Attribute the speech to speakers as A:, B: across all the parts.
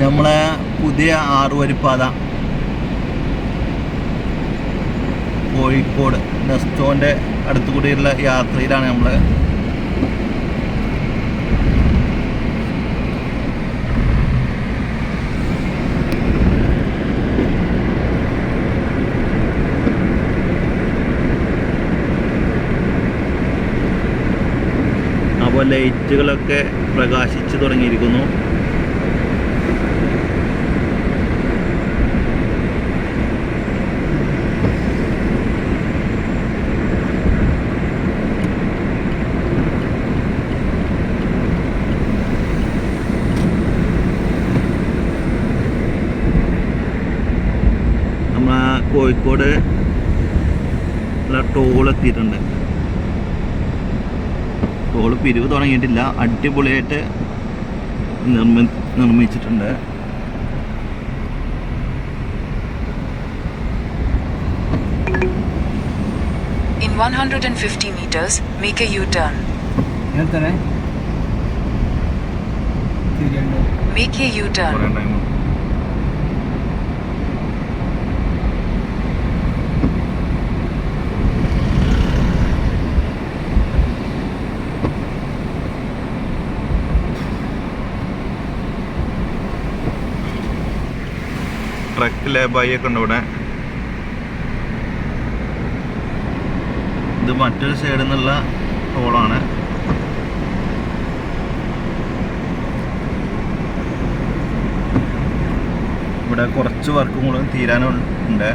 A: നമ്മളെ പുതിയ ആറുവരിപ്പാത കോഴിക്കോട് നെസ്റ്റോന്റെ അടുത്തു കൂടിയുള്ള യാത്രയിലാണ് നമ്മൾ അപ്പോൾ ലൈറ്റുകളൊക്കെ പ്രകാശിച്ചു തുടങ്ങിയിരിക്കുന്നു നമ്മൾ കോഴിക്കോട് ടോൾ എത്തിയിട്ടുണ്ട്. ടോൾ പിരിവ് തുടങ്ങിയിട്ടില്ല. അടിപൊളിയായിട്ട് നിർമ്മി നിർമ്മിച്ചിട്ടുണ്ട്.
B: In 150 meters, a a U-turn. Make a U-turn.
A: കുറേ ലേബായി ബൈയൊക്കെ ഉണ്ട് ഇവിടെ. ഇത് മറ്റൊരു സൈഡിൽ നിന്നുള്ള ടോളാണ് ഇവിടെ കുറച്ച് വർക്കും കൂടെ തീരാനുണ്ട്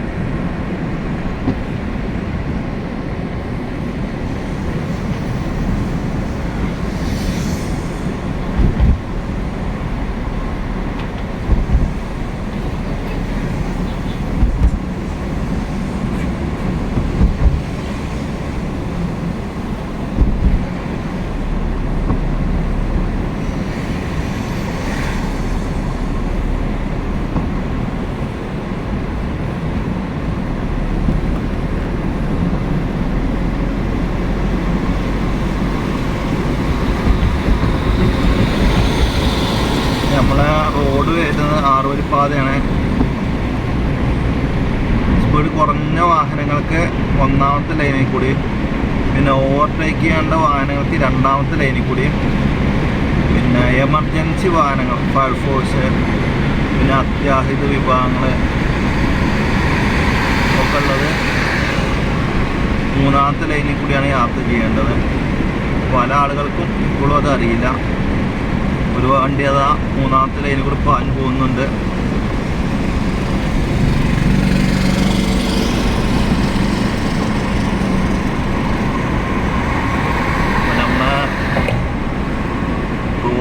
A: നമ്മളെ റോഡ് വരുന്നത് ആറുവരിപ്പാതയാണ്. സ്പീഡ് കുറഞ്ഞ വാഹനങ്ങൾക്ക് ഒന്നാമത്തെ ലൈനിൽ കൂടി പിന്നെ ഓവർടേക്ക് ചെയ്യേണ്ട വാഹനങ്ങൾക്ക് രണ്ടാമത്തെ ലൈനിൽ കൂടി പിന്നെ എമർജൻസി വാഹനങ്ങൾ ഫയർഫോഴ്സ് പിന്നെ അത്യാഹിത വിഭാഗങ്ങൾ ഒക്കെ ഉള്ളത് മൂന്നാമത്തെ ലൈനിൽ കൂടിയാണ് യാത്ര ചെയ്യേണ്ടത്. പല ആളുകൾക്കും ഇപ്പോഴും അത് അറിയില്ല. ഒരു വണ്ടി അതാ മൂന്നാമത്തെ ലൈനിൽ കൂടെ പാഞ്ഞു പോകുന്നുണ്ട്. അപ്പൊ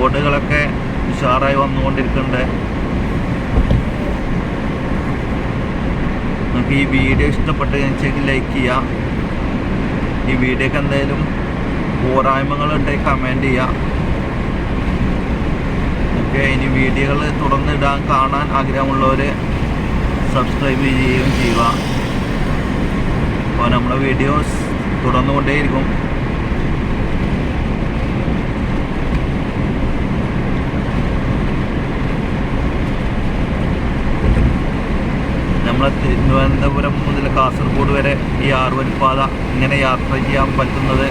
A: റോഡുകളൊക്കെ ഉഷാറായി വന്നുകൊണ്ടിരിക്കുന്നുണ്ട്. നമുക്ക് ഈ വീഡിയോ ഇഷ്ടപ്പെട്ട് കഴിഞ്ഞാൽ ലൈക്ക് ചെയ്യാം. ഈ വീഡിയോക്ക് എന്തെങ്കിലും പോരായ്മകളുണ്ടെങ്കിൽ കമന്റ് ചെയ്യാം. ഒക്കെ ഇനി വീഡിയോകൾ തുറന്നിടാൻ കാണാൻ ആഗ്രഹമുള്ളവർ സബ്സ്ക്രൈബ് ചെയ്യുകയും ചെയ്യുക. അപ്പോൾ നമ്മുടെ വീഡിയോസ് തുടർന്നുകൊണ്ടേയിരിക്കും നമ്മളെ തിരുവനന്തപുരം മുതൽ കാസർഗോഡ് വരെ ഈ ആറുവരിപ്പാത ഇങ്ങനെ യാത്ര ചെയ്യാൻ പറ്റുന്നത്.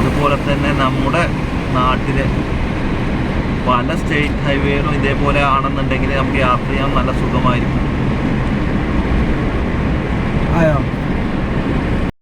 A: അതുപോലെ തന്നെ നമ്മുടെ നാട്ടിലെ. പല സ്റ്റേറ്റ് ഹൈവേകളും ഇതേപോലെ ആണെന്നുണ്ടെങ്കിൽ നമുക്ക് യാത്ര ചെയ്യാൻ നല്ല സുഖമായിരിക്കും. ആയോ?